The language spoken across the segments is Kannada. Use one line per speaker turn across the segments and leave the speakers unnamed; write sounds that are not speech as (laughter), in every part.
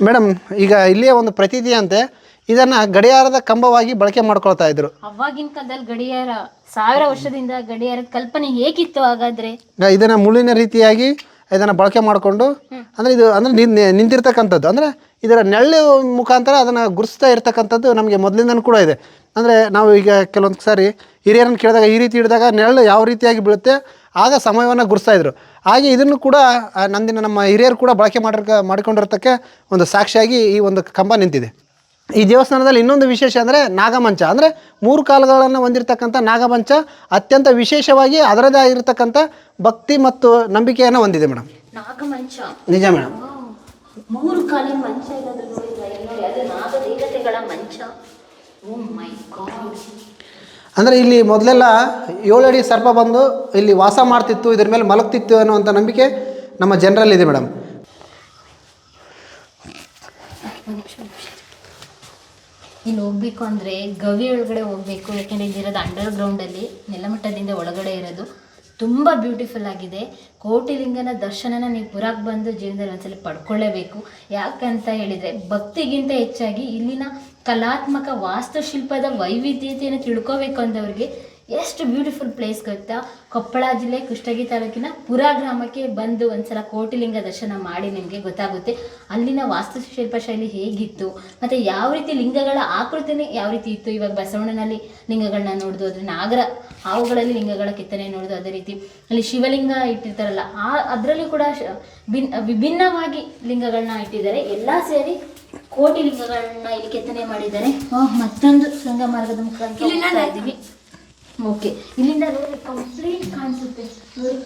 ಮೇಡಮ್ ಈಗ ಇಲ್ಲಿಯ ಒಂದು ಪ್ರತೀತಿಯಂತೆ ಇದನ್ನ ಗಡಿಯಾರದ ಕಂಬವಾಗಿ ಬಳಕೆ ಮಾಡ್ಕೊಳ್ತಾ ಇದ್ರು.
ಅವಾಗಿನ ಕಾಲದಲ್ಲಿ ಗಡಿಯಾರ ಸಾವಿರ ವರ್ಷದಿಂದ ಗಡಿಯಾರದ ಕಲ್ಪನೆ ಹೇಗಿತ್ತು ಹಾಗಾದ್ರೆ?
ಇದನ್ನ ಮುಳ್ಳಿನ ರೀತಿಯಾಗಿ ಇದನ್ನ ಬಳಕೆ ಮಾಡಿಕೊಂಡು ಅಂದ್ರೆ ಇದು ಅಂದ್ರೆ ನಿಂತಿರ್ತಕ್ಕಂಥದ್ದು ಅಂದ್ರೆ ಇದರ ನೆಳ್ಳು ಮುಖಾಂತರ ಅದನ್ನ ಗುರುಸ್ತಾ ಇರ್ತಕ್ಕಂಥದ್ದು ನಮಗೆ ಮೊದಲಿಂದನೂ ಕೂಡ ಇದೆ. ಅಂದ್ರೆ ನಾವು ಈಗ ಕೆಲವೊಂದು ಸಾರಿ ಹಿರಿಯರನ್ನು ಕೇಳಿದಾಗ ಈ ರೀತಿ ಹಿಡಿದಾಗ ನೆರಳು ಯಾವ ರೀತಿಯಾಗಿ ಬೀಳುತ್ತೆ ಆಗ ಸಮಯವನ್ನು ಗುರುಸ್ತಾ ಇದ್ರು. ಹಾಗೆ ಇದನ್ನು ಕೂಡ ನಂದಿನ ನಮ್ಮ ಹಿರಿಯರು ಕೂಡ ಬಳಕೆ ಮಾಡಿರ್ಕ ಮಾಡಿಕೊಂಡಿರ್ತಕ್ಕೆ ಒಂದು ಸಾಕ್ಷಿಯಾಗಿ ಈ ಒಂದು ಕಂಬ ನಿಂತಿದೆ. ಈ ದೇವಸ್ಥಾನದಲ್ಲಿ ಇನ್ನೊಂದು ವಿಶೇಷ ಅಂದರೆ ನಾಗಮಂಚ. ಅಂದರೆ ಮೂರು ಕಾಲಗಳನ್ನು ಹೊಂದಿರತಕ್ಕಂಥ ನಾಗಮಂಚ ಅತ್ಯಂತ ವಿಶೇಷವಾಗಿ ಅದರದೇ ಆಗಿರತಕ್ಕಂಥ ಭಕ್ತಿ ಮತ್ತು ನಂಬಿಕೆಯನ್ನು ಹೊಂದಿದೆ ಮೇಡಮ್ ನಿಜ ಮೇಡಮ್
ಮೂರು ಕಾಲಿನ ಮಂಚ ಇರೋದು ನೋಡಿದ್ರೆ ಅದು ನಾಗ ದೇವತೆಗಳ ಮಂಚ. Oh my God.
ಅಂದರೆ ಇಲ್ಲಿ ಮೊದಲೆಲ್ಲ ಏಳಡಿ ಸರ್ಪ ಬಂದು ಇಲ್ಲಿ ವಾಸ ಮಾಡ್ತಿತ್ತು, ಇದ್ರ ಮೇಲೆ ಮಲಗ್ತಿತ್ತು ಅನ್ನುವಂಥ ನಂಬಿಕೆ ನಮ್ಮ ಜನರಲ್ಲಿದೆ ಮೇಡಮ್
ಇಲ್ಲಿ ಹೋಗ್ಬೇಕು ಅಂದರೆ ಗವಿ ಒಳಗಡೆ ಹೋಗ್ಬೇಕು, ಯಾಕೆಂದ್ರೆ ಇದಿರೋದು ಅಂಡರ್ ಗ್ರೌಂಡಲ್ಲಿ ನೆಲಮಟ್ಟದಿಂದ ಒಳಗಡೆ ಇರೋದು ತುಂಬ ಬ್ಯೂಟಿಫುಲ್ ಆಗಿದೆ. ಕೋಟಿಲಿಂಗನ ದರ್ಶನನ ನೀವು ಪುರಾಕ್ ಬಂದು ಜೀವನದಲ್ಲಿ ಒಂದ್ಸಲ ಪಡ್ಕೊಳ್ಳೇಬೇಕು. ಯಾಕಂತ ಹೇಳಿದರೆ ಭಕ್ತಿಗಿಂತ ಹೆಚ್ಚಾಗಿ ಇಲ್ಲಿನ ಕಲಾತ್ಮಕ ವಾಸ್ತುಶಿಲ್ಪದ ವೈವಿಧ್ಯತೆಯನ್ನು ತಿಳ್ಕೋಬೇಕು ಅಂದವ್ರಿಗೆ ಎಷ್ಟು ಬ್ಯೂಟಿಫುಲ್ ಪ್ಲೇಸ್ ಗೊತ್ತಾ? ಕೊಪ್ಪಳ ಜಿಲ್ಲೆ ಕುಷ್ಟಗಿ ತಾಲೂಕಿನ ಪುರ ಗ್ರಾಮಕ್ಕೆ ಬಂದು ಒಂದ್ಸಲ ಕೋಟಿಲಿಂಗ ದರ್ಶನ ಮಾಡಿ ನಿಮಗೆ ಗೊತ್ತಾಗುತ್ತೆ. ಅಲ್ಲಿನ ವಾಸ್ತುಶಿಲ್ಪ ಶೈಲಿ ಹೇಗಿತ್ತು? ಮತ್ತು ಯಾವ ರೀತಿ ಲಿಂಗಗಳ ಆಕೃತಿನೇ ಯಾವ ರೀತಿ ಇತ್ತು? ಇವಾಗ ಬಸವಣ್ಣನಲ್ಲಿ ಲಿಂಗಗಳನ್ನ ನೋಡ್ದು ಅದ್ರ ನಾಗರ ಹಾವುಗಳಲ್ಲಿ ಲಿಂಗಗಳ ಕೆತ್ತನೆ ನೋಡ್ದು ಅದೇ ರೀತಿ. ಅಲ್ಲಿ ಶಿವಲಿಂಗ ಇಟ್ಟಿರ್ತಾರಲ್ಲ, ಆ ಅದರಲ್ಲಿ ಕೂಡ ಶ- ಭಿನ್ ವಿಭಿನ್ನವಾಗಿ ಲಿಂಗಗಳನ್ನ ಇಟ್ಟಿದ್ದಾರೆ. ಎಲ್ಲ ಸೇರಿ ಕೋಟಿ ಲಿಂಗಗಳನ್ನ ಇಲ್ಲಿ ಕೆತ್ತನೆ ಮಾಡಿದ್ದಾರೆ. ಆ, ಮತ್ತೊಂದು ಶೃಂಗ ಮಾರ್ಗದ ಮುಖಾಂತರ ಹೋಗ್ತಾ ಇದ್ದೀವಿ ಓಕೆ. ಇಲ್ಲಿಂದ ನೋಡಿ ಕಂಪ್ಲೀಟ್ ಕಾಣಿಸುತ್ತೆ. ನೋಡಿ.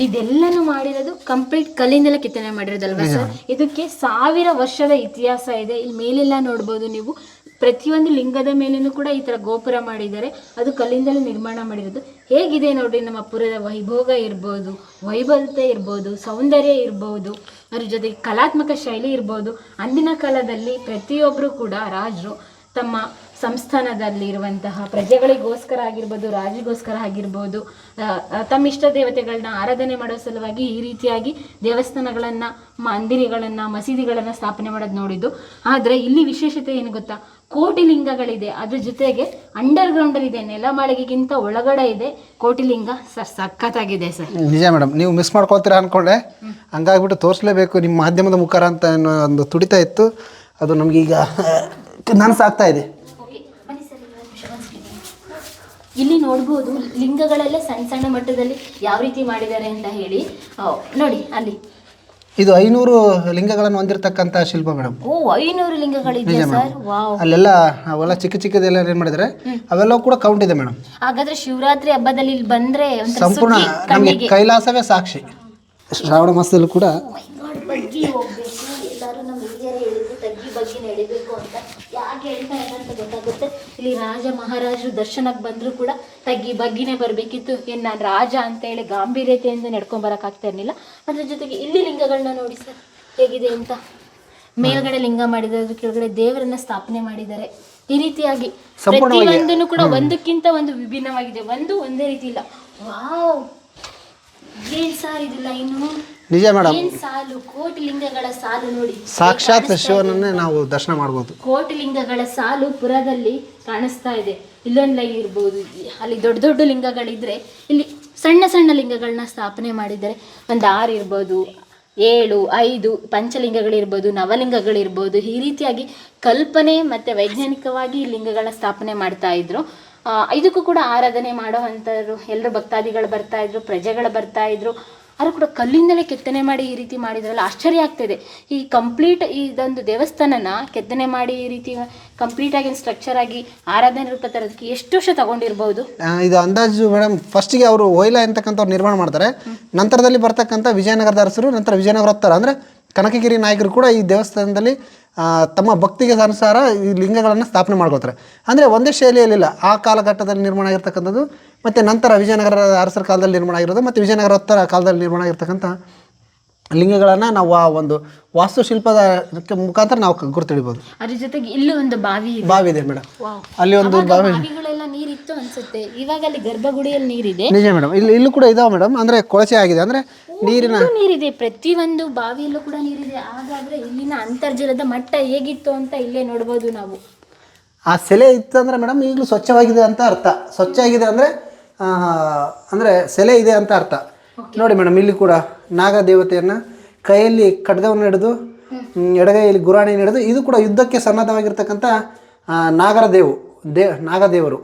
ಇದೆಲ್ಲನೂ ಮಾಡಿರೋದು ಕಂಪ್ಲೀಟ್ ಕಲ್ಲಿಂದಲೇ ಕೆತ್ತನೆ ಮಾಡಿರೋದಲ್ವಾ ಸರ್ ಇದಕ್ಕೆ ಸಾವಿರ ವರ್ಷದ ಇತಿಹಾಸ ಇದೆ. ಇಲ್ಲಿ ಮೇಲೆಲ್ಲ ನೋಡ್ಬೋದು ನೀವು. ಪ್ರತಿಯೊಂದು ಲಿಂಗದ ಮೇಲೂ ಕೂಡ ಈ ತರ ಗೋಪುರ ಮಾಡಿದ್ದಾರೆ. ಅದು ಕಲ್ಲಿಂದಲೂ ನಿರ್ಮಾಣ ಮಾಡಿರೋದು. ಹೇಗಿದೆ ನೋಡ್ರಿ ನಮ್ಮ ಪುರದ ವೈಭೋಗ ಇರ್ಬೋದು, ವೈಭವತೆ ಇರ್ಬೋದು, ಸೌಂದರ್ಯ ಇರ್ಬೋದು, ಅದ್ರ ಜೊತೆಗೆ ಕಲಾತ್ಮಕ ಶೈಲಿ ಇರ್ಬೋದು. ಅಂದಿನ ಕಾಲದಲ್ಲಿ ಪ್ರತಿಯೊಬ್ಬರು ಕೂಡ ರಾಜರು ತಮ್ಮ ಸಂಸ್ಥಾನದಲ್ಲಿ ಇರುವಂತಹ ಪ್ರಜೆಗಳಿಗೋಸ್ಕರ ಆಗಿರ್ಬೋದು, ರಾಜರಿಗೋಸ್ಕರ ಆಗಿರ್ಬೋದು ತಮ್ಮ ಇಷ್ಟ ದೇವತೆಗಳನ್ನ ಆರಾಧನೆ ಮಾಡೋ ಸಲುವಾಗಿ ಈ ರೀತಿಯಾಗಿ ದೇವಸ್ಥಾನಗಳನ್ನು, ಮಂದಿರಗಳನ್ನು, ಮಸೀದಿಗಳನ್ನು ಸ್ಥಾಪನೆ ಮಾಡೋದು ನೋಡಿದ್ದು. ಆದರೆ ಇಲ್ಲಿ ವಿಶೇಷತೆ ಏನು ಗೊತ್ತಾ? ಕೋಟಿ ಲಿಂಗಗಳಿದೆ. ಅದ್ರ ಜೊತೆಗೆ ಅಂಡರ್ ಗ್ರೌಂಡ್ ಇದೆ. ನೆಲಮಾಳಿಗೆಗಿಂತ ಒಳಗಡೆ ಇದೆ. ಕೋಟಿಲಿಂಗ ಸರ್ ಸಖತ್ತಾಗಿದೆ ಸರ್.
ನಿಜ ಮೇಡಮ್ ನೀವು ಮಿಸ್ ಮಾಡ್ಕೊಳ್ತೀರಾ ಅನ್ಕೊಂಡೆ. ಹಂಗಾಗ್ಬಿಟ್ಟು ತೋರಿಸ್ಲೇಬೇಕು ನಿಮ್ಮ ಮಾಧ್ಯಮದ ಮುಖಾರ ಅಂತ ಅನ್ನೋ ಒಂದು ತುಡಿತ ಇತ್ತು. ಅದು ನಮಗೀಗ ನನಸಾಗ್ತಾ (laughs) ಇದೆ.
ಇಲ್ಲಿ ನೋಡ್ಬೋದು ಲಿಂಗಗಳೆಲ್ಲ ಸಣ್ಣ ಸಣ್ಣ ಮಟ್ಟದಲ್ಲಿ ಯಾವ ರೀತಿ ಮಾಡಿದ್ದಾರೆ ಅಂತ ಹೇಳಿ. ನೋಡಿ ಅಲ್ಲಿ.
ಇದು ಐನೂರು ಲಿಂಗಗಳನ್ನು ಹೊಂದಿರತಕ್ಕಂಥ ಶಿಲ್ಪ ಮೇಡಮ್.
ಓ ಐನೂರು ಲಿಂಗಗಳಿದೆಯಾ ಸರ್? ವಾವ್.
ಅಲ್ಲೆಲ್ಲ ಅವೆಲ್ಲ ಚಿಕ್ಕ ಚಿಕ್ಕದೆಲ್ಲ ಏನ್ ಮಾಡಿದ್ರೆ ಅವೆಲ್ಲ ಕೂಡ ಕೌಂಟ್ ಇದೆ ಮೇಡಮ್.
ಹಾಗಾದ್ರೆ ಶಿವರಾತ್ರಿ ಹಬ್ಬದಲ್ಲಿ ಇಲ್ಲಿ ಬಂದ್ರೆ ಒಂಥರ
ಸಂಪೂರ್ಣ ನಮಗೆ
ಕಣ್ಣಿಗೆ.
ಕೈಲಾಸವೇ ಸಾಕ್ಷಿ. ಶ್ರಾವಣ ಮಾಸದಲ್ಲೂ ಕೂಡ
ಬಗ್ಗಿ ಹೋಗ್ಬೇಕು. ಎಲ್ಲರೂ ನಮ್ಮ ಹಿರಿಯರು ಹೇಳಿದ್ರು ತಗ್ಗಿ ಬಗ್ಗೆ ನಡಿಬೇಕು ಅಂತ. ಯಾಕೆ ಹೇಳ್ತಾ ಇದ್ದಾರೆ ಅಂತ ಗೊತ್ತಾಗುತ್ತೆ. ಇಲ್ಲಿ ರಾಜ ಮಹಾರಾಜರು ದರ್ಶನಕ್ಕೆ ಬಂದರೂ ಕೂಡ ತಗ್ಗಿ ಬಗ್ಗಿನೇ ಬರಬೇಕಿತ್ತು. ಏನು ನಾನು ರಾಜ ಅಂತ ಹೇಳಿ ಗಾಂಭೀರ್ಯತೆಯಿಂದ ನಡ್ಕೊಂಡ್ ಬರಕ್ಕಾಗ್ತಾ ಇರಲಿಲ್ಲ. ಅದ್ರ ಜೊತೆಗೆ ಇಲ್ಲಿ ಲಿಂಗಗಳನ್ನ ನೋಡಿ ಸರ್ ಹೇಗಿದೆ ಅಂತ. ಮೇಲ್ಗಡೆ ಲಿಂಗ ಮಾಡಿದ್ದಾರೆ ಅದ್ರ ಕೆಳಗಡೆ ದೇವರನ್ನ ಸ್ಥಾಪನೆ ಮಾಡಿದ್ದಾರೆ. ಈ ರೀತಿಯಾಗಿ ಪ್ರತಿಯೊಂದನ್ನು ಕೂಡ ಒಂದಕ್ಕಿಂತ ಒಂದು ವಿಭಿನ್ನವಾಗಿದೆ. ಒಂದು ಒಂದೇ ರೀತಿ ಇಲ್ಲ. ವಾವ್! ಏನ್ ಸಾರ್ ಇದಿಲ್ಲ ಇನ್ನು?
ನಿಜ ಮೇಡಮ್
ಏನ್ ಸಾಲು? ಕೋಟಿ ಲಿಂಗಗಳ ಸಾಲು ನೋಡಿ.
ಸಾಕ್ಷಾತ್ ಶಿವನನ್ನೇ ನಾವು ದರ್ಶನ ಮಾಡಬಹುದು
ಕೋಟಿ ಲಿಂಗಗಳ ಸಾಲು ಪುರದಲ್ಲಿ ಕಾಣಿಸ್ತಾ ಇದೆ. ಇಲ್ಲೊಂದು ಲೈ ಇರ್ಬೋದು. ಅಲ್ಲಿ ದೊಡ್ಡ ದೊಡ್ಡ ಲಿಂಗಗಳಿದ್ರೆ ಇಲ್ಲಿ ಸಣ್ಣ ಸಣ್ಣ ಲಿಂಗಗಳನ್ನ ಸ್ಥಾಪನೆ ಮಾಡಿದ್ದಾರೆ. ಒಂದು ಆರು ಇರ್ಬೋದು ಏಳು ಐದು ಪಂಚಲಿಂಗಗಳಿರ್ಬೋದು ನವಲಿಂಗಗಳಿರ್ಬೋದು. ಈ ರೀತಿಯಾಗಿ ಕಲ್ಪನೆ ಮತ್ತು ವೈಜ್ಞಾನಿಕವಾಗಿ ಲಿಂಗಗಳ ಲಿಂಗಗಳನ್ನ ಸ್ಥಾಪನೆ ಮಾಡ್ತಾ ಇದ್ರು. ಇದಕ್ಕೂ ಕೂಡ ಆರಾಧನೆ ಮಾಡೋ ಅಂಥವ್ರು ಎಲ್ಲರೂ ಭಕ್ತಾದಿಗಳು ಬರ್ತಾ ಇದ್ರು ಪ್ರಜೆಗಳು ಬರ್ತಾ ಇದ್ರು. ಆದ್ರೂ ಕೂಡ ಕಲ್ಲಿಂದಲೇ ಕೆತ್ತನೆ ಮಾಡಿ ಈ ರೀತಿ ಮಾಡಿದ್ರಲ್ಲ ಆಶ್ಚರ್ಯ ಆಗ್ತಿದೆ. ಈ ಕಂಪ್ಲೀಟ್ ಇದೊಂದು ದೇವಸ್ಥಾನನ ಕೆತ್ತನೆ ಮಾಡಿ ಈ ರೀತಿ ಕಂಪ್ಲೀಟ್ ಆಗಿ ಸ್ಟ್ರಕ್ಚರ್ ಆಗಿ ಆರಾಧನೆ ರೂಪ ತರೋದಕ್ಕೆ ಎಷ್ಟು ವರ್ಷ ತಗೊಂಡಿರ್ಬೋದು?
ಇದು ಅಂದಾಜು ಮೇಡಮ್ ಫಸ್ಟಿಗೆ ಅವರು ಓಯ್ಲಾ ಅಂತಕ್ಕಂಥವ್ರು ನಿರ್ಮಾಣ ಮಾಡ್ತಾರೆ. ನಂತರದಲ್ಲಿ ಬರ್ತಕ್ಕಂಥ ವಿಜಯನಗರದ ಅರಸರು ನಂತರ ವಿಜಯನಗರ ಅಂದರೆ ಕನಕಗಿರಿ ನಾಯಕರು ಕೂಡ ಈ ದೇವಸ್ಥಾನದಲ್ಲಿ ತಮ್ಮ ಭಕ್ತಿಗೆ ಅನುಸಾರ ಈ ಲಿಂಗಗಳನ್ನು ಸ್ಥಾಪನೆ ಮಾಡ್ಕೊತಾರೆ ಅಂದರೆ ಒಂದೇ ಶೈಲಿಯಲ್ಲಿಲ್ಲ. ಆ ಕಾಲಘಟ್ಟದಲ್ಲಿ ನಿರ್ಮಾಣ ಆಗಿರ್ತಕ್ಕಂಥದ್ದು ಮತ್ತು ನಂತರ ವಿಜಯನಗರ ಅರಸರ ಕಾಲದಲ್ಲಿ ನಿರ್ಮಾಣ ಆಗಿರೋದು ಮತ್ತು ವಿಜಯನಗರ ಉತ್ತರ ಕಾಲದಲ್ಲಿ ನಿರ್ಮಾಣ ಆಗಿರ್ತಕ್ಕಂಥ ಲಿಂಗಗಳನ್ನು ನಾವು ಆ ಒಂದು ವಾಸ್ತುಶಿಲ್ಪದ ಮುಖಾಂತರ ನಾವು ಗುರುತು ಹಿಡಿಬೋದು
ಅದ್ರ ಜೊತೆಗೆ ಇಲ್ಲಿ ಒಂದು ಬಾವಿ ಇದೆ.
ಬಾವಿ ಇದೆ ಮೇಡಮ್ ಅಲ್ಲಿ ಒಂದು ಬಾವಿ
ನೀರಿತ್ತು ಅನ್ಸುತ್ತೆ. ಇವಾಗ ಅಲ್ಲಿ ಗರ್ಭಗುಡಿಯಲ್ಲಿ ನೀರಿದೆ.
ನಿಜ ಮೇಡಮ್ ಇಲ್ಲಿ ಇಲ್ಲೂ ಕೂಡ ಇದಾವೆ ಮೇಡಮ್ ಅಂದರೆ ಕೊಳಚೆ ಆಗಿದೆ. ಅಂದರೆ ನೀರಿನ
ನೀರಿದೆ ಪ್ರತಿಯೊಂದು ಬಾವಿಯಲ್ಲೂ ಕೂಡ ನೀರಿದೆ. ಹಾಗಾದ್ರೆ ಇಲ್ಲಿನ ಅಂತರ್ಜಲದ ಮಟ್ಟ ಹೇಗಿತ್ತು ಅಂತ ಇಲ್ಲೇ ನೋಡ್ಬೋದು ನಾವು.
ಆ ಸೆಲೆ ಇತ್ತಂದ್ರೆ ಮೇಡಮ್ ಈಗಲೂ ಸ್ವಚ್ಛವಾಗಿದೆ ಅಂತ ಅರ್ಥ. ಸ್ವಚ್ಛ ಆಗಿದೆ ಅಂದರೆ ಅಂದರೆ ಸೆಲೆ ಇದೆ ಅಂತ ಅರ್ಥ. ನೋಡಿ ಮೇಡಮ್ ಇಲ್ಲಿ ಕೂಡ ನಾಗ ದೇವತೆಯನ್ನು ಕೈಯಲ್ಲಿ ಖಡ್ಗವನ್ನು ಹಿಡಿದು ಎಡಗೈಯಲ್ಲಿ ಗುರಾಣಿಯನ್ನು ಹಿಡಿದು ಇದು ಕೂಡ ಯುದ್ಧಕ್ಕೆ ಸನ್ನದ್ಧವಾಗಿರ್ತಕ್ಕಂಥ ನಾಗರ ದೇವು ದೇ ನಾಗದೇವರು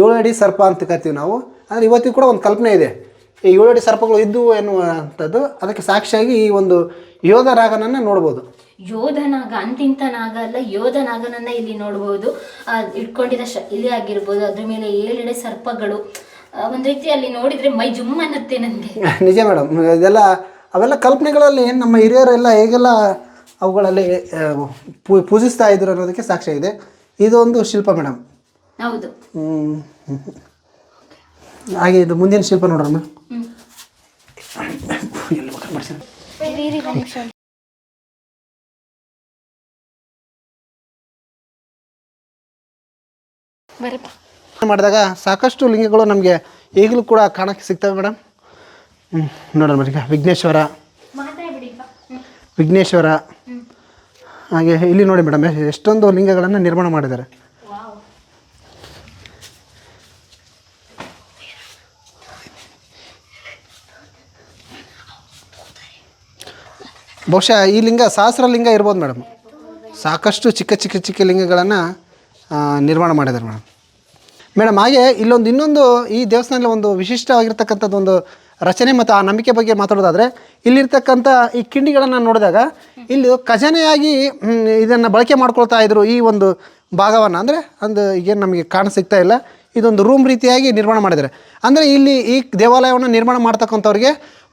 ಏಳು ಅಡಿ ಸರ್ಪ ಅಂತ ಕರಿತೀವಿ ನಾವು. ಅಂದರೆ ಇವತ್ತಿಗೂ ಕೂಡ ಒಂದು ಕಲ್ಪನೆ ಇದೆ. ಈ ಏಳು ಅಡಿ ಸರ್ಪಗಳು ಇದ್ದವು ಎನ್ನುವಂಥದ್ದು ಅದಕ್ಕೆ ಸಾಕ್ಷಿಯಾಗಿ ಈ ಒಂದು ಯೋಧ ರಾಗನನ್ನ ನೋಡ್ಬೋದು.
ಯೋಧನಾಗ ಅಂತಿಂತ ನಾಗ ಅಲ್ಲ ಯೋಧನಾಗನನ್ನ ಇಲ್ಲಿ ನೋಡಬಹುದು ಇಟ್ಕೊಂಡಿದ್ದ ಶ ಇಲಿ ಆಗಿರ್ಬೋದು. ಅದ್ರ ಮೇಲೆ ಏಳೆಡೆ ಸರ್ಪಗಳು. ಒಂದು ರೀತಿ ಅಲ್ಲಿ ನೋಡಿದ್ರೆ ಮೈ ಜುಮ್ ಅನ್ನತ್ತೆ ನನ್ಗೆ (laughs)
ನಿಜ ಮೇಡಮ್. ಇದೆಲ್ಲ ಅವೆಲ್ಲ ಕಲ್ಪನೆಗಳಲ್ಲಿ ನಮ್ಮ ಹಿರಿಯರೆಲ್ಲ ಹೇಗೆಲ್ಲ ಅವುಗಳಲ್ಲಿ ಪೂಜಿಸ್ತಾ ಇದ್ರು ಅನ್ನೋದಕ್ಕೆ ಸಾಕ್ಷ್ಯ ಇದೆ. ಇದೊಂದು ಶಿಲ್ಪ ಮೇಡಮ್.
ಹೌದು.
ಹಾಗೆ ಇದು ಮುಂದಿನ ಶಿಲ್ಪ ನೋಡ್ರಮ್ಮ. ಎಲ್ಲಿ ಮಾಡಿದಾಗ ಸಾಕಷ್ಟು ಲಿಂಗಗಳು ನಮಗೆ ಈಗಲೂ ಕೂಡ ಕಾಣಕ್ಕೆ ಸಿಗ್ತವೆ ಮೇಡಮ್. ಹ್ಞೂ ನೋಡೋಣ ಈಗ. ವಿಘ್ನೇಶ್ವರ. ವಿಘ್ನೇಶ್ವರ. ಹಾಗೆ ಇಲ್ಲಿ ನೋಡಿ ಮೇಡಮ್ ಎಷ್ಟೊಂದು ಲಿಂಗಗಳನ್ನು ನಿರ್ಮಾಣ ಮಾಡಿದ್ದಾರೆ
ವಾವ್
ಬಹುಶಃ ಈ ಲಿಂಗ ಸಹಸ್ರ ಲಿಂಗ ಇರ್ಬೋದು ಮೇಡಮ್. ಸಾಕಷ್ಟು ಚಿಕ್ಕ ಚಿಕ್ಕ ಚಿಕ್ಕ ಲಿಂಗಗಳನ್ನು ನಿರ್ಮಾಣ ಮಾಡಿದ್ದಾರೆ ಮೇಡಮ್. ಮೇಡಮ್, ಹಾಗೆ ಇಲ್ಲೊಂದು ಇನ್ನೊಂದು ಈ ದೇವಸ್ಥಾನದಲ್ಲಿ ಒಂದು ವಿಶಿಷ್ಟವಾಗಿರ್ತಕ್ಕಂಥದ್ದು ಒಂದು ರಚನೆ ಮತ್ತು ಆ ನಂಬಿಕೆ ಬಗ್ಗೆ ಮಾತಾಡೋದಾದರೆ, ಇಲ್ಲಿರ್ತಕ್ಕಂಥ ಈ ಕಿಂಡಿಗಳನ್ನು ನೋಡಿದಾಗ ಇಲ್ಲಿ ಖಜಾನೆಯಾಗಿ ಇದನ್ನು ಬಳಕೆ ಮಾಡ್ಕೊಳ್ತಾ ಇದ್ರು ಈ ಒಂದು ಭಾಗವನ್ನು. ಅಂದರೆ ಒಂದು ಈಗೇನು ನಮಗೆ ಕಾಣ ಸಿಗ್ತಾ ಇಲ್ಲ. ಇದೊಂದು ರೂಮ್ ರೀತಿಯಾಗಿ ನಿರ್ಮಾಣ ಮಾಡಿದ್ದಾರೆ. ಅಂದರೆ ಇಲ್ಲಿ ಈ ದೇವಾಲಯವನ್ನು ನಿರ್ಮಾಣ ಮಾಡ್ತಕ್ಕಂಥವ್ರಿಗೆ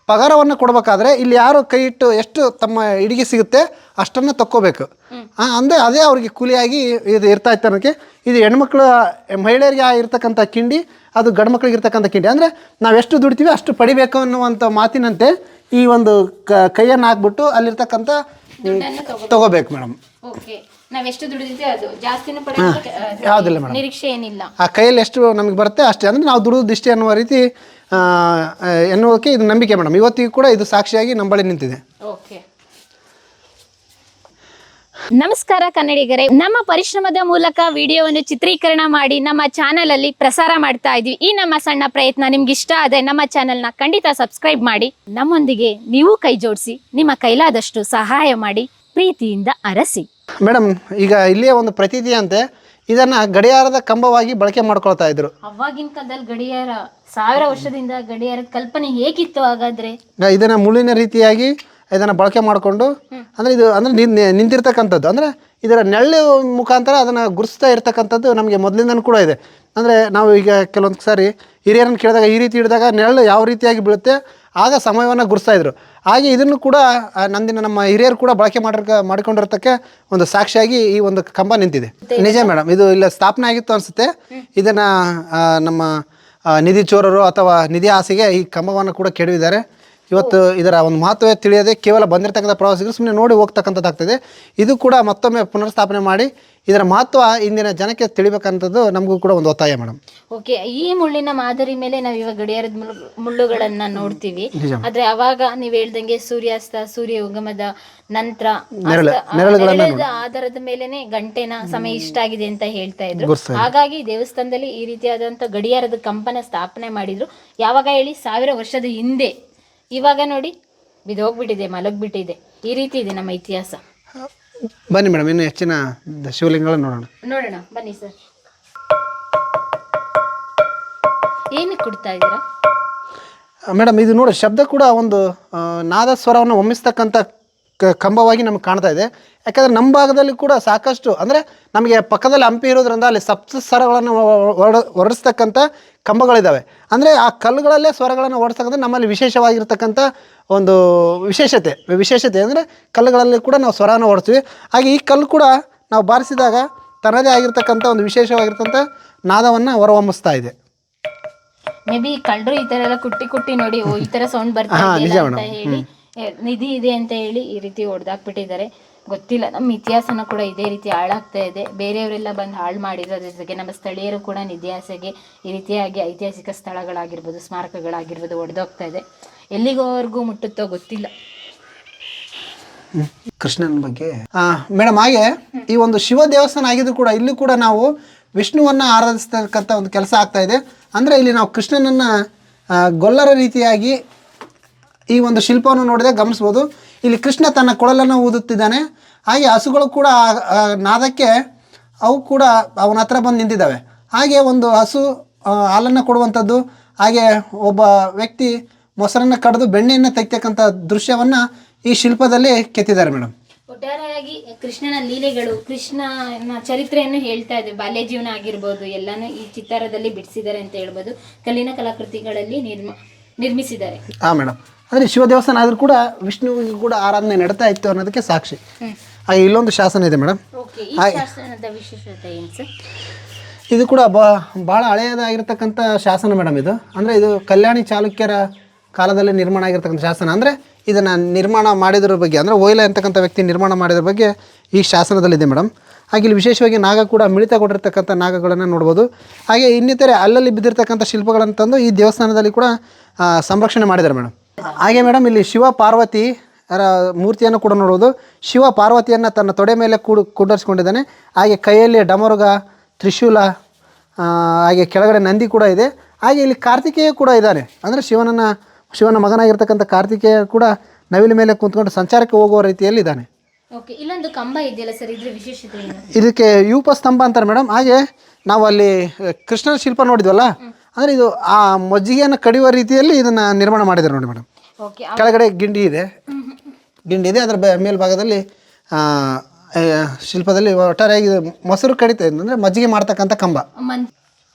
ಪಗಾರವನ್ನು ಕೊಡಬೇಕಾದ್ರೆ ಇಲ್ಲಿ ಯಾರು ಕೈ ಇಟ್ಟು ಎಷ್ಟು ತಮ್ಮ ಇಡಿಗೆ ಸಿಗುತ್ತೆ ಅಷ್ಟನ್ನು ತಕ್ಕೋಬೇಕು. ಅಂದರೆ ಅದೇ ಅವ್ರಿಗೆ ಕೂಲಿಯಾಗಿ ಇದು ಇರ್ತಾ ಇತ್ತು ಅನ್ನೋಕ್ಕೆ. ಇದು ಹೆಣ್ಮಕ್ಳು ಮಹಿಳೆಯರಿಗೆ ಇರ್ತಕ್ಕಂಥ ಕಿಂಡಿ ಅದು ಗಂಡು ಮಕ್ಳಿಗೆ ಇರ್ತಕ್ಕಂಥ ಕಿಂಡಿ ಅಂದರೆ ನಾವು ಎಷ್ಟು ದುಡಿತೀವಿ ಅಷ್ಟು ಪಡಿಬೇಕು ಅನ್ನುವಂಥ ಮಾತಿನಂತೆ ಈ ಒಂದು ಕ ಕೈಯನ್ನು ಹಾಕ್ಬಿಟ್ಟು ಅಲ್ಲಿರ್ತಕ್ಕಂಥ ತಗೋಬೇಕು ಮೇಡಮ್.
ಓಕೆ. ನಾವೆಷ್ಟು ದುಡಿದಿದ್ದೆ ಅದು. ಜಾಸ್ತಿನೂ ಪಡೆಯೋದಕ್ಕೆ ಅದು
ಯಾವುದಿಲ್ಲ ಮೇಡಮ್.
ನಿರೀಕ್ಷೆ ಏನಿಲ್ಲ.
ಆ ಕೈಯಲ್ಲಿ ಎಷ್ಟು ನಮಗೆ ಬರುತ್ತೆ ಅಷ್ಟೇ. ಅಂದ್ರೆ ನಾವು ದುಡಿದು ಇಷ್ಟೇ ಅನ್ನುವ ರೀತಿ ಆ, ಆ, ಎನ್ನುವುದಕ್ಕೆ ಇದು ನಂಬಿಕೆ ಮೇಡಮ್. ಇವತ್ತಿಗೂ ಕೂಡ ಇದು ಸಾಕ್ಷಿಯಾಗಿ ನಂಬಳಿ ನಿಂತಿದೆ.
ಓಕೆ. ನಮಸ್ಕಾರ ಕನ್ನಡಿಗರೇ. ನಮ್ಮ ಪರಿಶ್ರಮದ ಮೂಲಕ ವಿಡಿಯೋವನ್ನು ಚಿತ್ರೀಕರಣ ಮಾಡಿ ನಮ್ಮ ಚಾನೆಲ್ ಅಲ್ಲಿ ಪ್ರಸಾರ ಮಾಡ್ತಾ ಇದೀವಿ. ಈ ನಮ್ಮ ಸಣ್ಣ ಪ್ರಯತ್ನ ನಿಮ್ಗೆ ಇಷ್ಟ ಆದ್ರೆ ನಮ್ಮ ನ ಖಂಡಿತ ಸಬ್ಸ್ಕ್ರೈಬ್ ಮಾಡಿ. ನಮ್ಮೊಂದಿಗೆ ನೀವು ಕೈ ಜೋಡಿಸಿ ನಿಮ್ಮ ಕೈಲಾದಷ್ಟು ಸಹಾಯ ಮಾಡಿ ಪ್ರೀತಿಯಿಂದ ಅರಸಿ.
ಮೇಡಮ್ ಈಗ ಇಲ್ಲಿಯ ಒಂದು ಪ್ರತೀತಿ ಅಂತೆ ಇದನ್ನ ಗಡಿಯಾರದ ಕಂಬವಾಗಿ ಬಳಕೆ ಮಾಡ್ಕೊಳ್ತಾ ಇದ್ರು.
ಅವಾಗಿನ ಕಾಲದಲ್ಲಿ ಗಡಿಯಾರ ಸಾವಿರ ವರ್ಷದಿಂದ ಗಡಿಯಾರದ ಕಲ್ಪನೆ ಹೇಗಿತ್ತು ಹಾಗಾದ್ರೆ?
ಇದನ್ನ ಮುಳ್ಳಿನ ರೀತಿಯಾಗಿ ಇದನ್ನ ಬಳಕೆ ಮಾಡಿಕೊಂಡು ಅಂದ್ರೆ ಇದು ಅಂದ್ರೆ ನಿಂತಿರ್ತಕ್ಕಂಥದ್ದು ಅಂದ್ರೆ ಇದರ ನೆಳ್ಳು ಮುಖಾಂತರ ಅದನ್ನ ಗುರುಸ್ತಾ ಇರ್ತಕ್ಕಂಥದ್ದು ನಮಗೆ ಮೊದಲಿಂದನೂ ಕೂಡ ಇದೆ. ಅಂದರೆ ನಾವು ಈಗ ಕೆಲವೊಂದು ಸಾರಿ ಹಿರಿಯರನ್ನು ಕೇಳಿದಾಗ ಈ ರೀತಿ ಹಿಡಿದಾಗ ನೆರಳು ಯಾವ ರೀತಿಯಾಗಿ ಬೀಳುತ್ತೆ ಆಗ ಸಮಯವನ್ನು ಗುರುಸ್ತಾ ಇದ್ರು. ಹಾಗೆ ಇದನ್ನು ಕೂಡ ನಂದಿನ ನಮ್ಮ ಹಿರಿಯರು ಕೂಡ ಬಳಕೆ ಮಾಡಿರ್ಕ, ಮಾಡಿಕೊಂಡಿರ್ತಕ್ಕೆ ಒಂದು ಸಾಕ್ಷಿಯಾಗಿ ಈ ಒಂದು ಕಂಬ ನಿಂತಿದೆ. ನಿಜ ಮೇಡಮ್, ಇದು ಇಲ್ಲ ಸ್ಥಾಪನೆ ಆಗಿತ್ತು ಅನಿಸುತ್ತೆ. ಇದನ್ನು ನಮ್ಮ ನಿಧಿ ಚೋರರು ಅಥವಾ ನಿಧಿ ಆಸೆಗೆ ಈ ಕಂಬವನ್ನು ಕೂಡ ಕೆಡವಿದ್ದಾರೆ. ಇವತ್ತು ಇದರ ಒಂದು ಮಹತ್ವ ತಿಳಿಯದೆ ಕೇವಲ ಬಂದಿರತಕ್ಕಂಥ ಪ್ರವಾಸಿಗರು ಸುಮ್ಮನೆ ನೋಡಿ ಹೋಗ್ತಕ್ಕಂಥದ್ದಾಗ್ತದೆ. ಇದು ಕೂಡ ಮತ್ತೊಮ್ಮೆ ಪುನರ್ಸ್ಥಾಪನೆ ಮಾಡಿ ಇದರ ಮಹತ್ವ ಇಂದಿನ ಜನಕ್ಕೆ ತಿಳಿಬೇಕಂಥದ್ದು ನಮಗೂ ಕೂಡ ಒಂದು ಒತ್ತಾಯ ಮೇಡಮ್
ಓಕೆ ಈ ಮುಳ್ಳಿನ ಮಾದರಿ ಮೇಲೆ ನಾವು ಇವಾಗ ಗಡಿಯಾರದ ಮುಳ್ಳು- ಮುಳ್ಳುಗಳನ್ನ ನೋಡ್ತೀವಿ. ಆದ್ರೆ ಅವಾಗ ನೀವ್ ಹೇಳ್ದಂಗೆ ಸೂರ್ಯಾಸ್ತ ಸೂರ್ಯ ಉಗಮದ ನಂತರ ಆಧಾರದ ಮೇಲೆನೆ ಗಂಟೆನ ಸಮಯ ಇಷ್ಟ ಆಗಿದೆ ಅಂತ ಹೇಳ್ತಾ ಇದ್ರು. ಹಾಗಾಗಿ ದೇವಸ್ಥಾನದಲ್ಲಿ ಈ ರೀತಿಯಾದಂತ ಗಡಿಯಾರದ ಕಂಪನ ಸ್ಥಾಪನೆ ಮಾಡಿದ್ರು. ಯಾವಾಗ ಹೇಳಿ ಸಾವಿರ ವರ್ಷದ ಹಿಂದೆ ಇವಾಗ ನೋಡಿ ಬಿದ್ದೋಗ್ಬಿಟ್ಟಿದೆ ಮಲಗ್ಬಿಟ್ಟಿದೆ. ಈ ರೀತಿ ಇದೆ ನಮ್ಮ ಇತಿಹಾಸ.
ಬನ್ನಿ ಮೇಡಮ್ ಇನ್ನು ಹೆಚ್ಚಿನ ಶಿವಲಿಂಗಗಳನ್ನು ನೋಡೋಣ.
ನೋಡೋಣ ಬನ್ನಿ ಸರ್. ಏನಕ್ಕೆ ಕೊಡ್ತಾ ಇದ್ದೀರಾ?
ಮೇಡಮ್ ಇದು ನೋಡಿ ಶಬ್ದ ಕೂಡ ಒಂದು ನಾದ ಸ್ವರವನ್ನು ಒಮ್ಮಿಸ್ತಕ್ಕಂಥ ಕ ಕಂಬವಾಗಿ ನಮಗೆ ಕಾಣ್ತಾ ಇದೆ. ಯಾಕಂದರೆ ನಮ್ಮ ಭಾಗದಲ್ಲಿ ಕೂಡ ಸಾಕಷ್ಟು ಅಂದರೆ ನಮಗೆ ಪಕ್ಕದಲ್ಲಿ ಹಂಪಿ ಇರೋದ್ರಿಂದ ಅಲ್ಲಿ ಸಪ್ತ ಸ್ವರಗಳನ್ನು ಹೊರಡಿಸ್ತಕ್ಕಂಥ ಕಂಬಗಳಿದ್ದಾವೆ ಅಂದರೆ ಆ ಕಲ್ಲುಗಳಲ್ಲೇ ಸ್ವರಗಳನ್ನು ಹೊರಡಿಸ್ತಕ್ಕಂಥ ನಮ್ಮಲ್ಲಿ ವಿಶೇಷವಾಗಿರ್ತಕ್ಕಂಥ ಒಂದು ವಿಶೇಷತೆ. ವಿಶೇಷತೆ ಅಂದರೆ ಕಲ್ಲುಗಳಲ್ಲಿ ಕೂಡ ನಾವು ಸ್ವರನ ಹೊರಡ್ತೀವಿ ಹಾಗೆ ಈ ಕಲ್ಲು ಕೂಡ ನಾವು ಬಾರಿಸಿದಾಗ ತನ್ನದೇ ಆಗಿರ್ತಕ್ಕಂಥ ಒಂದು ವಿಶೇಷವಾಗಿರ್ತಕ್ಕಂಥ ನಾದವನ್ನು ಹೊರಹೊಮ್ಮಿಸ್ತಾ ಇದೆ.
ಮೇ ಬಿ ಕಳ್ಳರು ಈ ತರ ಎಲ್ಲ ಕುಟ್ಟಿ ಕುಟ್ಟಿ ನೋಡಿ ಓ ಈ ತರ ಸೌಂಡ್ ಬರ್ತಾ
ಹಾ, ನಿಜ
ಅಂತ ಹೇಳಿ ನಿಧಿ ಇದೆ ಅಂತ ಹೇಳಿ ಈ ರೀತಿ ಹೊಡೆದಾಕ್ಬಿಟ್ಟಿದ್ದಾರೆ ಗೊತ್ತಿಲ್ಲ, ನಮ್ಮ ಇತಿಹಾಸನ ಕೂಡ ಇದೇ ರೀತಿ ಹಾಳಾಗ್ತಾ ಇದೆ. ಬೇರೆಯವರೆಲ್ಲ ಬಂದು ಹಾಳು ಮಾಡಿರೋದ್ರ ಜೊತೆಗೆ ನಮ್ಮ ಸ್ಥಳೀಯರು ಕೂಡ ನಿಧಿಯಾಸೆಗೆ ಈ ರೀತಿಯಾಗಿ ಐತಿಹಾಸಿಕ ಸ್ಥಳಗಳಾಗಿರ್ಬೋದು, ಸ್ಮಾರಕಗಳಾಗಿರ್ಬೋದು ಒಡೆದೋಗ್ತಾ ಇದೆ. ಎಲ್ಲಿಗೋವರೆಗೂ ಮುಟ್ಟುತ್ತೋ ಗೊತ್ತಿಲ್ಲ.
ಕೃಷ್ಣನ ಬಗ್ಗೆ. ಮೇಡಮ್, ಹಾಗೆ ಈ ಒಂದು ಶಿವ ದೇವಸ್ಥಾನ ಆಗಿದ್ರು ಕೂಡ ಇಲ್ಲಿ ಕೂಡ ನಾವು ವಿಷ್ಣುವನ್ನ ಆರಾಧಿಸ್ತಕ್ಕಂಥ ಒಂದು ಕೆಲಸ ಆಗ್ತಾ ಇದೆ. ಅಂದ್ರೆ ಇಲ್ಲಿ ನಾವು ಕೃಷ್ಣನನ್ನ ಗೊಲ್ಲರ ರೀತಿಯಾಗಿ ಈ ಒಂದು ಶಿಲ್ಪವನ್ನು ನೋಡಿದ್ರೆ ಗಮನಿಸ್ಬೋದು. ಇಲ್ಲಿ ಕೃಷ್ಣ ತನ್ನ ಕೊಳಲನ್ನು ಊದುತ್ತಿದ್ದಾನೆ. ಹಾಗೆ ಹಸುಗಳು ಕೂಡ ನಾದಕ್ಕೆ ಅವು ಕೂಡ ಅವನ ಹತ್ರ ಬಂದು ನಿಂತಿದ್ದಾವೆ. ಹಾಗೆ ಒಂದು ಹಸು ಹಾಲನ್ನು ಕೊಡುವಂಥದ್ದು. ಹಾಗೆ ಒಬ್ಬ ವ್ಯಕ್ತಿ ಮೊಸರನ್ನು ಕಡಿದು ಬೆಣ್ಣೆಯನ್ನು ತೆಗಿತಕ್ಕಂಥ ದೃಶ್ಯವನ್ನು ಈ ಶಿಲ್ಪದಲ್ಲಿ ಕೆತ್ತಿದ್ದಾರೆ ಮೇಡಮ್
ಒಟ್ಟಾರೆಯಾಗಿ ಕೃಷ್ಣನ ಲೀಲೆಗಳು ಕೃಷ್ಣನ ಚರಿತ್ರೆಯನ್ನು ಹೇಳ್ತಾ ಇದೆ. ಬಾಲ್ಯ ಜೀವನ ಆಗಿರ್ಬೋದು ಎಲ್ಲಾನು ಈ ಚಿತ್ತಾರದಲ್ಲಿ ಬಿಡಿಸಿದ್ದಾರೆ ಅಂತ ಹೇಳ್ಬೋದು. ಕಲ್ಲಿನ ಕಲಾಕೃತಿಗಳಲ್ಲಿ ನಿರ್ಮ ನಿರ್ಮಿಸಿದ್ದಾರೆ.
ಹಾಂ ಮೇಡಮ್ ಅಂದರೆ ಶಿವ ದೇವಸ್ಥಾನ ಆದರೂ ಕೂಡ ವಿಷ್ಣುವಿಗೆ ಕೂಡ ಆರಾಧನೆ ನಡೀತಾ ಇತ್ತು ಅನ್ನೋದಕ್ಕೆ ಸಾಕ್ಷಿ. ಹಾಗೆ ಇಲ್ಲೊಂದು ಶಾಸನ ಇದೆ ಮೇಡಮ್. ಇದು ಕೂಡ ಬ ಭಾಳ ಹಳೆಯದಾಗಿರ್ತಕ್ಕಂಥ ಶಾಸನ ಮೇಡಮ್ ಇದು. ಅಂದರೆ ಇದು ಕಲ್ಯಾಣಿ ಚಾಲುಕ್ಯರ ಕಾಲದಲ್ಲಿ ನಿರ್ಮಾಣ ಆಗಿರ್ತಕ್ಕಂಥ ಶಾಸನ. ಅಂದರೆ ಇದನ್ನು ನಿರ್ಮಾಣ ಮಾಡಿದ್ರ ಬಗ್ಗೆ ಅಂದರೆ ಓಯ್ಲ ಅಂತಕ್ಕಂಥ ವ್ಯಕ್ತಿ ನಿರ್ಮಾಣ ಮಾಡಿದ್ರ ಬಗ್ಗೆ ಈ ಶಾಸನದಲ್ಲಿದೆ ಮೇಡಮ್. ಹಾಗೆ ಇಲ್ಲಿ ವಿಶೇಷವಾಗಿ ನಾಗ ಕೂಡ ಮಿಳಿತಗೊಂಡಿರ್ತಕ್ಕಂಥ ನಾಗಗಳನ್ನು ನೋಡ್ಬೋದು. ಹಾಗೆ ಇನ್ನಿತರೆ ಅಲ್ಲಲ್ಲಿ ಬಿದ್ದಿರ್ತಕ್ಕಂಥ ಶಿಲ್ಪಗಳನ್ನು ತಂದು ಈ ದೇವಸ್ಥಾನದಲ್ಲಿ ಕೂಡ ಸಂರಕ್ಷಣೆ ಮಾಡಿದ್ದಾರೆ ಮೇಡಮ್. ಹಾಗೆ ಮೇಡಮ್ ಇಲ್ಲಿ ಶಿವ ಪಾರ್ವತಿ ಮೂರ್ತಿಯನ್ನು ಕೂಡ ನೋಡ್ಬೋದು ಶಿವ ಪಾರ್ವತಿಯನ್ನು ತನ್ನ ತೊಡೆ ಮೇಲೆ ಕೂಡ ಕೂಡರಿಸ್ಕೊಂಡಿದ್ದಾನೆ. ಹಾಗೆ ಕೈಯಲ್ಲಿ ಡಮರುಗ ತ್ರಿಶೂಲ ಹಾಗೆ ಕೆಳಗಡೆ ನಂದಿ ಕೂಡ ಇದೆ. ಹಾಗೆ ಇಲ್ಲಿ ಕಾರ್ತಿಕೇಯ ಕೂಡ ಇದ್ದಾನೆ. ಅಂದರೆ ಶಿವನನ್ನ ಶಿವನ ಮಗನಾಗಿರ್ತಕ್ಕಂಥ ಕಾರ್ತಿಕೇಯ ಕೂಡ ನವಿಲ ಮೇಲೆ ಕುಂತ್ಕೊಂಡು ಸಂಚಾರಕ್ಕೆ ಹೋಗುವ ರೀತಿಯಲ್ಲಿ ಇದ್ದಾನೆ.
ಓಕೆ ಇಲ್ಲೊಂದು ಕಂಬ ಇದೆಯಲ್ಲ ಸರ್ ಇದ್ರ ವಿಶೇಷತೆ
ಇದಕ್ಕೆ ಯೂಪ ಸ್ತಂಭ ಅಂತಾರೆ ಮೇಡಮ್ ಹಾಗೆ ನಾವು ಅಲ್ಲಿ ಕೃಷ್ಣನ ಶಿಲ್ಪ ನೋಡಿದ್ವಲ್ಲ? ಅಂದರೆ ಇದು ಆ ಮಜ್ಜಿಗೆಯನ್ನು ಕಡಿಯುವ ರೀತಿಯಲ್ಲಿ ಇದನ್ನು ನಿರ್ಮಾಣ ಮಾಡಿದ್ದಾರೆ ನೋಡಿ ಮೇಡಮ್.
ಓಕೆ
ಕೆಳಗಡೆ ಗಿಂಡಿ ಇದೆ. ಗಿಂಡಿ ಇದೆ. ಅದರ ಬೆ- ಮೇಲ್ಭಾಗದಲ್ಲಿ ಆ, ಆ, ಶಿಲ್ಪದಲ್ಲಿ ಒಟ್ಟಾರೆಯಾಗಿ ಇದು ಮೊಸರು ಕಡಿತಾ ಅಂದ್ರೆ ಮಜ್ಜಿಗೆ ಮಾಡ್ತಕ್ಕಂಥ ಕಂಬ.
ಮನ್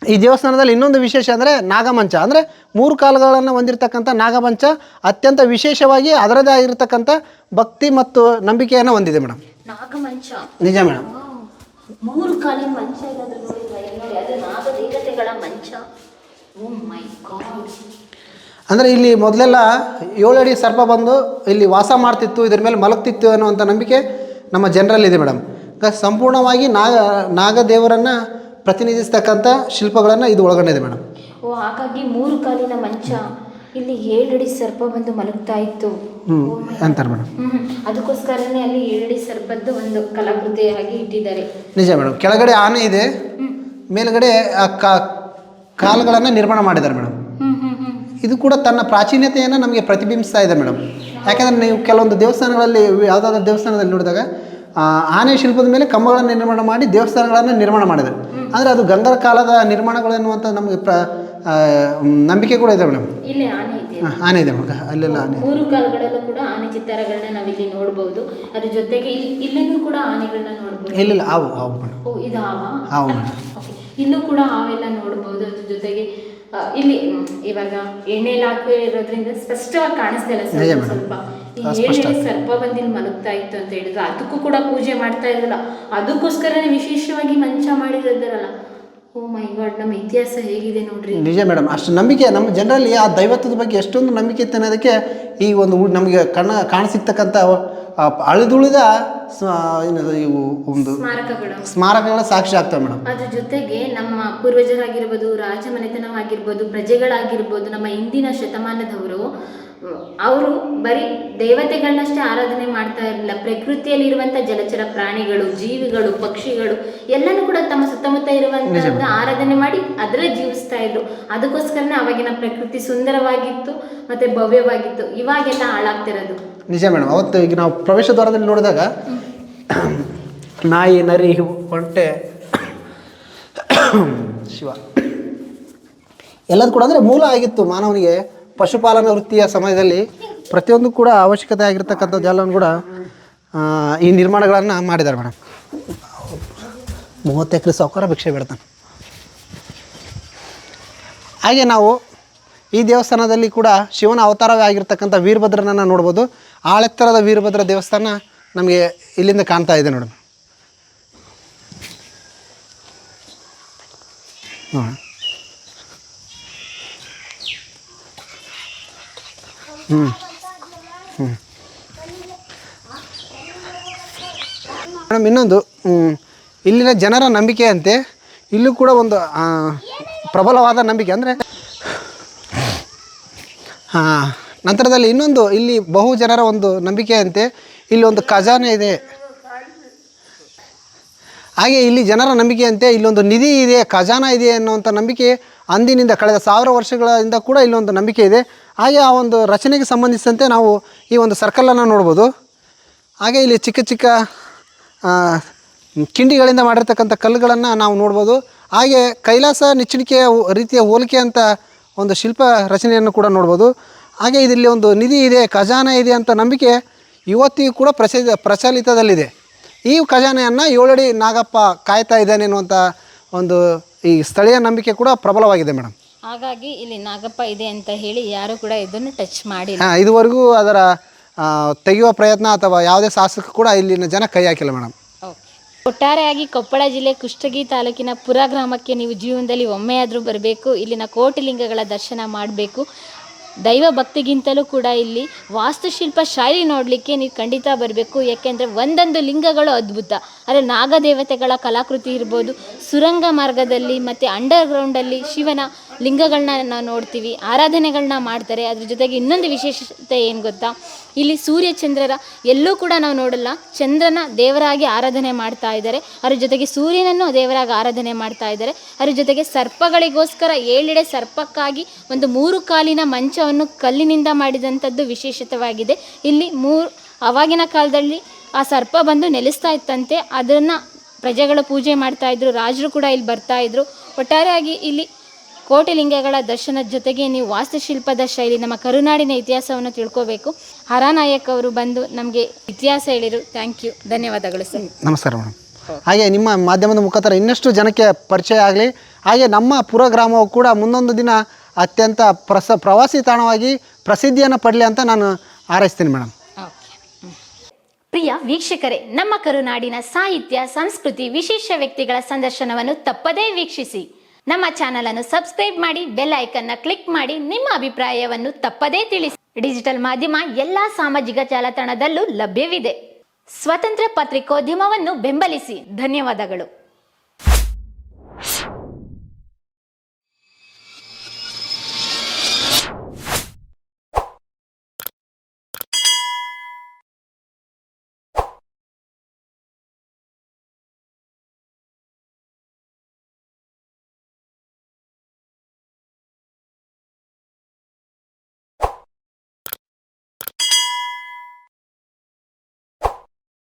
ಈ ದೇವಸ್ಥಾನದಲ್ಲಿ ಇನ್ನೊಂದು ವಿಶೇಷ ಅಂದರೆ ನಾಗಮಂಚ. ಅಂದರೆ ಮೂರು ಕಾಲುಗಳನ್ನು ಹೊಂದಿರತಕ್ಕಂಥ ನಾಗಮಂಚ ಅತ್ಯಂತ ವಿಶೇಷವಾಗಿ ಅದರದೇ ಆಗಿರತಕ್ಕಂಥ ಭಕ್ತಿ ಮತ್ತು ನಂಬಿಕೆಯನ್ನು ಹೊಂದಿದೆ ಮೇಡಮ್.
ನಾಗಮಂಚ.
ನಿಜ ಮೇಡಮ್.
ಮೂರು ಕಾಲಿನ ಮಂಚ ಇರೋದ್ರ ನೋಡಿ ಇಲ್ಲಿ ನೋಡಿ ಅದು ನಾಗ ದೇವತೆಗಳ ಮಂಚ.
ಅಂದರೆ ಇಲ್ಲಿ ಮೊದಲೆಲ್ಲ ಏಳಡಿ ಸರ್ಪ ಬಂದು ಇಲ್ಲಿ ವಾಸ ಮಾಡ್ತಿತ್ತು ಇದ್ರ ಮೇಲೆ ಮಲಗ್ತಿತ್ತು ಅನ್ನುವಂಥ ನಂಬಿಕೆ ನಮ್ಮ ಜನರಲ್ಲಿದೆ ಮೇಡಮ್ ಸಂಪೂರ್ಣವಾಗಿ ನಾಗ ನಾಗದೇವರನ್ನು ಪ್ರತಿನಿಧಿಸ್ತಕ್ಕಂಥ ಶಿಲ್ಪಗಳನ್ನು ಇದು ಒಳಗೊಂಡಿದೆ ಮೇಡಮ್
ಓ ಹಾಗಾಗಿ ಮೂರು ಕಾಲಿನ ಮಂಚ ಇಲ್ಲಿ ಏಳಡಿ ಸರ್ಪ ಬಂದು ಮಲಗ್ತಾ ಇತ್ತು.
ಹ್ಞೂ ಅಂತಾರೆ ಮೇಡಮ್
ಅದಕ್ಕೋಸ್ಕರನೇ ಅಲ್ಲಿ ಏಳಡಿ ಸರ್ಪದ್ದು ಒಂದು ಕಲಾಕೃತಿಯಾಗಿ ಇಟ್ಟಿದ್ದಾರೆ.
ನಿಜ ಮೇಡಮ್ ಕೆಳಗಡೆ ಆನೆ ಇದೆ ಮೇಲ್ಗಡೆ ಆ ಕಾ ಕಾಲುಗಳನ್ನು ನಿರ್ಮಾಣ ಮಾಡಿದ್ದಾರೆ ಮೇಡಮ್. ಇದು ಕೂಡ ತನ್ನ ಪ್ರಾಚೀನತೆಯನ್ನು ನಮಗೆ ಪ್ರತಿಬಿಂಬಿಸ್ತಾ ಇದೆ ಮೇಡಮ್. ಯಾಕಂದರೆ ನೀವು ಕೆಲವೊಂದು ದೇವಸ್ಥಾನಗಳಲ್ಲಿ ಯಾವುದಾದ್ರೂ ದೇವಸ್ಥಾನದಲ್ಲಿ ನೋಡಿದಾಗ ಆನೆ ಶಿಲ್ಪದ ಮೇಲೆ ಕಂಬಗಳನ್ನು ನಿರ್ಮಾಣ ಮಾಡಿ ದೇವಸ್ಥಾನಗಳನ್ನು ನಿರ್ಮಾಣ ಮಾಡಿದ್ದಾರೆ ಅಂದರೆ ಅದು ಗಂಧರ ಕಾಲದ ನಿರ್ಮಾಣಗಳು ಎನ್ನುವಂಥ ನಮಗೆ ಪ್ರ ನಂಬಿಕೆ ಕೂಡ ಇದೆ ಮೇಡಮ್.
ಇಲ್ಲಿ ಆನೆ ಇದೆ.
ಮೇಡಮ್. ಅಲ್ಲೆಲ್ಲ ಆನೆ
ಮೂರು ಕಾಲುಗಳಲ್ಲೂ ಕೂಡ ಆನೆ ಚಿತ್ತಾರಗಳನ್ನ ನಾವಿಲ್ಲಿ ನೋಡಬಹುದು ಅದ್ರ ಜೊತೆಗೆ ಇಲ್ಲಿ ಇಲ್ಲಿನೂ ಕೂಡ ಆನೆಗಳನ್ನ ನೋಡಬಹುದು
ಇಲ್ಲ ಹಾವು ಹಾವು ಮೇಡಮ್.
ಇದು ಹಾವ
ಹಾವು ಮೇಡಮ್.
ಇಲ್ಲೂ ಕೂಡ ಹಾವೆಲ್ಲ ನೋಡ್ಬೋದು. ಅದ್ರ ಜೊತೆಗೆ ಇಲ್ಲಿ ಇವಾಗ ಎಣ್ಣೆ ಎಣ್ಣೆಲ್ಲ ಹಾಕಿರೋದ್ರಿಂದ ಸ್ಪಷ್ಟವಾಗಿ ಕಾಣಿಸ್ತಾ ಇಲ್ಲ ಸ್ವಲ್ಪ. ಏಳೆ ಸ್ವಲ್ಪ ಸರ್ಪ ಬಂದಿಲ್ಲಿ ಮಲಗ್ತಾ ಇತ್ತು ಅಂತ ಹೇಳಿದ್ರು. ಅದಕ್ಕೂ ಕೂಡ ಪೂಜೆ ಮಾಡ್ತಾ ಇದ್ರಲ್ಲ. ಅದಕ್ಕೋಸ್ಕರನೇ ವಿಶೇಷವಾಗಿ ಮಂಚ ಮಾಡಿರೋದರಲ್ಲ. ಓ ಮೈ ಗಾಡ್ ನಮ್ಮ ಇತಿಹಾಸ ಹೇಗಿದೆ ನೋಡ್ರಿ.
ನಿಜ ಮೇಡಮ್. ಅಷ್ಟು ನಂಬಿಕೆ ನಮ್ಮ ಜನರಲ್ಲಿ ಆ ದೈವತ್ವದ ಬಗ್ಗೆ ಎಷ್ಟೊಂದು ನಂಬಿಕೆ ಇತ್ತು ಅನ್ನೋದಕ್ಕೆ ಈ ಒಂದು ನಮಗೆ ಕಣ್ಣ ಕಾಣಸಿಗ್ತಕ್ಕಂಥ ಅಳಿದುಳಿದ ಇವು ಒಂದು
ಸ್ಮಾರಕಗಳು.
ಸ್ಮಾರಕಗಳ ಸಾಕ್ಷಿ ಆಗ್ತವೆ ಮೇಡಮ್.
ಅದ್ರ ಜೊತೆಗೆ ನಮ್ಮ ಪೂರ್ವಜರಾಗಿರ್ಬೋದು ರಾಜಮನೆತನವಾಗಿರ್ಬೋದು ಪ್ರಜೆಗಳಾಗಿರ್ಬೋದು ನಮ್ಮ ಇಂದಿನ ಶತಮಾನದವರು ಅವರು ಬರೀ ದೇವತೆಗಳನ್ನಷ್ಟೇ ಆರಾಧನೆ ಮಾಡ್ತಾ ಇರಲಿಲ್ಲ. ಪ್ರಕೃತಿಯಲ್ಲಿರುವಂಥ ಜಲಚರ ಪ್ರಾಣಿಗಳು ಜೀವಿಗಳು ಪಕ್ಷಿಗಳು ಎಲ್ಲನೂ ಕೂಡ ತಮ್ಮ ಸುತ್ತಮುತ್ತ ಇರುವಂತಹದ್ದು ಆರಾಧನೆ ಮಾಡಿ ಅದರಲ್ಲೇ ಜೀವಿಸ್ತಾ ಇದ್ರು. ಅದಕ್ಕೋಸ್ಕರನೇ ಅವಾಗಿನ ಪ್ರಕೃತಿ ಸುಂದರವಾಗಿತ್ತು ಮತ್ತೆ ಭವ್ಯವಾಗಿತ್ತು. ಇವಾಗೆಲ್ಲ ಹಾಳಾಗ್ತಿರೋದು
ನಿಜ ಮೇಡಮ್. ಅವತ್ತು ಈಗ ನಾವು ಪ್ರವೇಶ ದ್ವಾರದಲ್ಲಿ ನೋಡಿದಾಗ ನಾಯಿ ನರಿ ಒಂಟೆ ಶಿವ ಎಲ್ಲದೂ ಕೂಡ ಅಂದರೆ ಮೂಲ ಆಗಿತ್ತು ಮಾನವನಿಗೆ ಪಶುಪಾಲನಾ ವೃತ್ತಿಯ ಸಮಯದಲ್ಲಿ ಪ್ರತಿಯೊಂದು ಕೂಡ ಅವಶ್ಯಕತೆ ಆಗಿರ್ತಕ್ಕಂಥದ್ದು ಎಲ್ಲವನ್ನು ಕೂಡ ಈ ನಿರ್ಮಾಣಗಳನ್ನು ಮಾಡಿದ್ದಾರೆ ಮೇಡಮ್. ಮೂವತ್ತು ಎಕರೆ ಸಾವುಕಾರ ಭಿಕ್ಷೆ ಬಿಡ್ತಾನೆ. ಹಾಗೆ ನಾವು ಈ ದೇವಸ್ಥಾನದಲ್ಲಿ ಕೂಡ ಶಿವನ ಅವತಾರವೇ ಆಗಿರ್ತಕ್ಕಂಥ ವೀರಭದ್ರನನ್ನು ನೋಡ್ಬೋದು. ಆಳೆತ್ತರದ ವೀರಭದ್ರ ದೇವಸ್ಥಾನ ನಮಗೆ ಇಲ್ಲಿಂದ ಕಾಣ್ತಾ ಇದೆ ನೋಡಿ ನೋಡೋಣ. ಹ್ಞೂ ಹ್ಞೂ ಮೇಡಮ್, ಇನ್ನೊಂದು ಇಲ್ಲಿನ ಜನರ ನಂಬಿಕೆಯಂತೆ ಇಲ್ಲೂ ಕೂಡ ಒಂದು ಪ್ರಬಲವಾದ ನಂಬಿಕೆ ಅಂದರೆ, ಹಾಂ, ನಂತರದಲ್ಲಿ ಇನ್ನೊಂದು, ಇಲ್ಲಿ ಬಹು ಜನರ ಒಂದು ನಂಬಿಕೆಯಂತೆ ಇಲ್ಲಿ ಒಂದು ಖಜಾನೆ ಇದೆ. ಹಾಗೆ ಇಲ್ಲಿ ಜನರ ನಂಬಿಕೆಯಂತೆ ಇಲ್ಲೊಂದು ನಿಧಿ ಇದೆ, ಖಜಾನ ಇದೆ ಅನ್ನುವಂಥ ನಂಬಿಕೆ ಅಂದಿನಿಂದ, ಕಳೆದ ಸಾವಿರ ವರ್ಷಗಳಿಂದ ಕೂಡ ಇಲ್ಲೊಂದು ನಂಬಿಕೆ ಇದೆ. ಹಾಗೆ ಆ ಒಂದು ರಚನೆಗೆ ಸಂಬಂಧಿಸಿದಂತೆ ನಾವು ಈ ಒಂದು ಸರ್ಕಲನ್ನು ನೋಡ್ಬೋದು. ಹಾಗೆ ಇಲ್ಲಿ ಚಿಕ್ಕ ಚಿಕ್ಕ ಕಿಂಡಿಗಳಿಂದ ಮಾಡಿರ್ತಕ್ಕಂಥ ಕಲ್ಲುಗಳನ್ನು ನಾವು ನೋಡ್ಬೋದು. ಹಾಗೆ ಕೈಲಾಸ ನಿಚ್ಚಣಿಕೆಯ ರೀತಿಯ ಹೋಲಿಕೆ ಅಂತ ಒಂದು ಶಿಲ್ಪ ರಚನೆಯನ್ನು ಕೂಡ ನೋಡ್ಬೋದು. ಹಾಗೆ ಇದರಲ್ಲಿ ಒಂದು ನಿಧಿ ಇದೆ, ಖಜಾನೆ ಇದೆ ಅಂತ ನಂಬಿಕೆ ಇವತ್ತಿಗೂ ಕೂಡ ಪ್ರಚ, ಪ್ರಚಲಿತದಲ್ಲಿದೆ. ಈ ಖಜಾನೆಯನ್ನು ಏಳಡಿ ನಾಗಪ್ಪ ಕಾಯ್ತಾ ಇದ್ದಾನೆ ಅನ್ನುವಂಥ ಒಂದು ಈ ಸ್ಥಳೀಯ ನಂಬಿಕೆ ಕೂಡ ಪ್ರಬಲವಾಗಿದೆ ಮೇಡಮ್
ಹಾಗಾಗಿ ಇಲ್ಲಿ ನಾಗಪ್ಪ ಇದೆ ಅಂತ ಹೇಳಿ ಯಾರು ಕೂಡ ಇದನ್ನು ಟಚ್ ಮಾಡಿ
ಹಾಂ ಇದುವರೆಗೂ ಅದರ ತೆಗೆಯುವ ಪ್ರಯತ್ನ ಅಥವಾ ಯಾವುದೇ ಶಾಸಕ ಕೂಡ ಇಲ್ಲಿನ ಜನ ಕೈ ಹಾಕಿಲ್ಲ ಮೇಡಮ್
ಒಟ್ಟಾರೆಯಾಗಿ ಕೊಪ್ಪಳ ಜಿಲ್ಲೆ ಕುಷ್ಟಗಿ ತಾಲೂಕಿನ ಪುರ ಗ್ರಾಮಕ್ಕೆ ನೀವು ಜೀವನದಲ್ಲಿ ಒಮ್ಮೆಯಾದರೂ ಬರಬೇಕು ಇಲ್ಲಿನ ಕೋಟಿಲಿಂಗಗಳ ದರ್ಶನ ಮಾಡಬೇಕು. ದೈವ ಭಕ್ತಿಗಿಂತಲೂ ಕೂಡ ಇಲ್ಲಿ ವಾಸ್ತುಶಿಲ್ಪ ಶೈಲಿ ನೋಡಲಿಕ್ಕೆ ನೀವು ಖಂಡಿತ ಬರಬೇಕು ಯಾಕೆಂದರೆ ಒಂದೊಂದು ಲಿಂಗಗಳು ಅದ್ಭುತ. ಅಂದರೆ ನಾಗದೇವತೆಗಳ ಕಲಾಕೃತಿ ಇರ್ಬೋದು ಸುರಂಗ ಮಾರ್ಗದಲ್ಲಿ ಮತ್ತು ಅಂಡರ್ಗ್ರೌಂಡಲ್ಲಿ ಶಿವನ ಲಿಂಗಗಳನ್ನ ನಾವು ನೋಡ್ತೀವಿ ಆರಾಧನೆಗಳನ್ನ ಮಾಡ್ತಾರೆ. ಅದ್ರ ಜೊತೆಗೆ ಇನ್ನೊಂದು ವಿಶೇಷತೆ ಏನು ಗೊತ್ತಾ? ಇಲ್ಲಿ ಸೂರ್ಯ ಚಂದ್ರರ ಎಲ್ಲೂ ಕೂಡ ನಾವು ನೋಡಲ್ಲ. ಚಂದ್ರನ ದೇವರಾಗಿ ಆರಾಧನೆ ಮಾಡ್ತಾ ಇದ್ದಾರೆ. ಅದ್ರ ಜೊತೆಗೆ ಸೂರ್ಯನನ್ನು ದೇವರಾಗಿ ಆರಾಧನೆ ಮಾಡ್ತಾ ಇದ್ದಾರೆ. ಅದ್ರ ಜೊತೆಗೆ ಸರ್ಪಗಳಿಗೋಸ್ಕರ ಏಳೆಡೆ ಸರ್ಪಕ್ಕಾಗಿ ಒಂದು ಮೂರು ಕಾಲಿನ ಮಂಚವನ್ನು ಕಲ್ಲಿನಿಂದ ಮಾಡಿದಂಥದ್ದು ವಿಶೇಷತವಾಗಿದೆ. ಇಲ್ಲಿ ಮೂರು ಅವಾಗಿನ ಕಾಲದಲ್ಲಿ ಆ ಸರ್ಪ ಬಂದು ನೆಲೆಸ್ತಾ ಇತ್ತಂತೆ. ಅದನ್ನು ಪ್ರಜೆಗಳ ಪೂಜೆ ಮಾಡ್ತಾ ಇದ್ರು, ರಾಜರು ಕೂಡ ಇಲ್ಲಿ ಬರ್ತಾ ಇದ್ರು. ಒಟ್ಟಾರೆಯಾಗಿ ಇಲ್ಲಿ ಕೋಟಿಲಿಂಗಗಳ ದರ್ಶನದ ಜೊತೆಗೆ ನೀವು ವಾಸ್ತುಶಿಲ್ಪದ ಶೈಲಿ ನಮ್ಮ ಕರುನಾಡಿನ ಇತಿಹಾಸವನ್ನು ತಿಳ್ಕೋಬೇಕು. ಹರಾನಾಯಕ್ ಅವರು ಬಂದು ನಮಗೆ ಇತಿಹಾಸ ಹೇಳಿರು. ಥ್ಯಾಂಕ್ ಯು ಧನ್ಯವಾದಗಳು ಸರ್
ನಮಸ್ಕಾರ ಮೇಡಮ್. ಹಾಗೆ ನಿಮ್ಮ ಮಾಧ್ಯಮದ ಮುಖಾಂತರ ಇನ್ನಷ್ಟು ಜನಕ್ಕೆ ಪರಿಚಯ ಆಗಲಿ. ಹಾಗೆ ನಮ್ಮ ಪುರ ಗ್ರಾಮವು ಕೂಡ ಮುಂದೊಂದು ದಿನ ಅತ್ಯಂತ ಪ್ರಸ ಪ್ರವಾಸಿ ತಾಣವಾಗಿ ಪ್ರಸಿದ್ಧಿಯನ್ನು ಪಡಲಿ ಅಂತ ನಾನು ಹಾರೈಸ್ತೀನಿ ಮೇಡಮ್.
ಪ್ರಿಯ ವೀಕ್ಷಕರೇ ನಮ್ಮ ಕರುನಾಡಿನ ಸಾಹಿತ್ಯ ಸಂಸ್ಕೃತಿ ವಿಶೇಷ ವ್ಯಕ್ತಿಗಳ ಸಂದರ್ಶನವನ್ನು ತಪ್ಪದೇ ವೀಕ್ಷಿಸಿ. ನಮ್ಮ ಚಾನಲ್ ಅನ್ನು ಸಬ್ಸ್ಕ್ರೈಬ್ ಮಾಡಿ, ಬೆಲ್ ಐಕನ್ನ ಕ್ಲಿಕ್ ಮಾಡಿ, ನಿಮ್ಮ ಅಭಿಪ್ರಾಯವನ್ನು ತಪ್ಪದೇ ತಿಳಿಸಿ. ಡಿಜಿಟಲ್ ಮಾಧ್ಯಮ ಎಲ್ಲಾ ಸಾಮಾಜಿಕ ಜಾಲತಾಣದಲ್ಲೂ ಲಭ್ಯವಿದೆ. ಸ್ವತಂತ್ರ ಪತ್ರಿಕೋದ್ಯಮವನ್ನು ಬೆಂಬಲಿಸಿ. ಧನ್ಯವಾದಗಳು.